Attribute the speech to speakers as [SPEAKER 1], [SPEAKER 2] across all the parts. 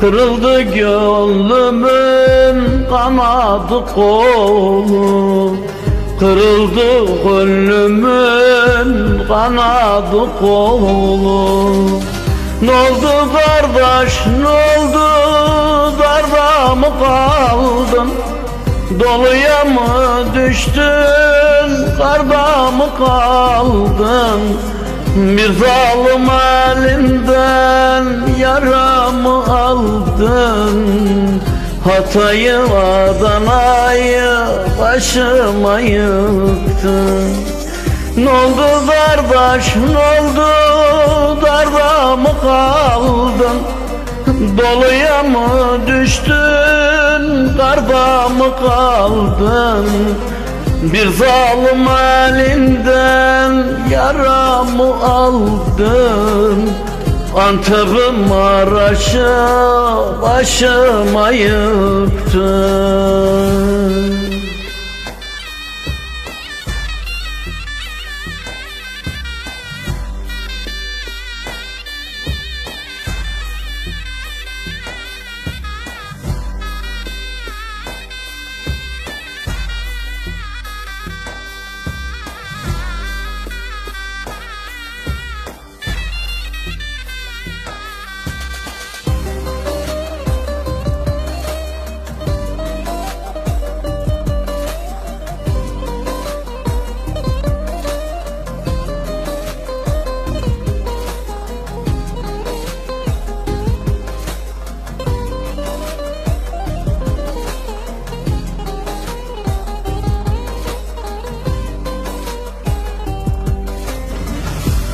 [SPEAKER 1] Kırıldı gönlümün kanadı kolu. Kırıldı gönlümün kanadı kolu. Ne oldu kardeş ne oldu? Darda mı kaldın? Doluya mı düştün, karda mı kaldın? Bir zalim elinden yaramı aldın. Hatay'ı Adana'yı başıma yıktın. Ne oldu kardeş ne oldu? Darda mı kaldın? Doluya mı düştün, karda mı kaldın? Bir zalim elinden yaramı aldın Antep'im Maraş'ı başıma yıktın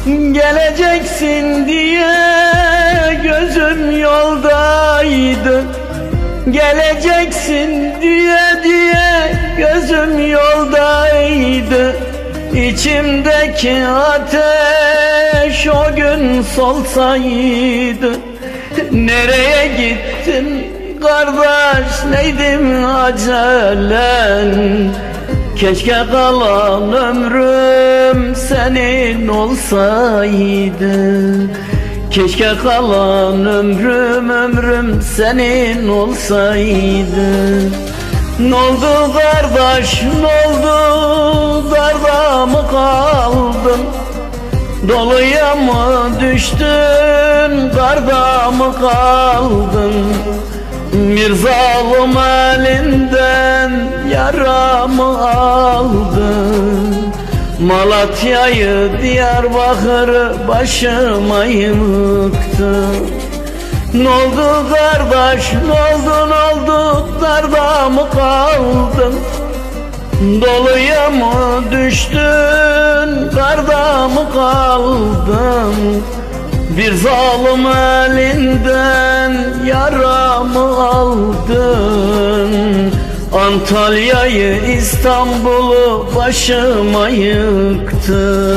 [SPEAKER 1] Geleceksin diye gözüm yoldaydı. Geleceksin diye diye gözüm yoldaydı. İçimdeki ateş o gün solsaydı. Nereye gittin kardeş? Neydim acelen Keşke kalan ömrüm senin olsaydı. Keşke kalan ömrüm ömrüm senin olsaydı. Ne oldu kardeş ne oldu? Darda mı kaldın? Doluya mı düştün? Karda mı kaldın bir zalim elinden yaramı aldın Malatya'yı Diyarbakır'ı başıma yıktın Ne oldu kardeş ne oldu ne oldu? Darda mı kaldın? Doluya mı düştün? Karda mı kaldın? Bir zalim elinden Antalya'yı İstanbul'u başıma yıktın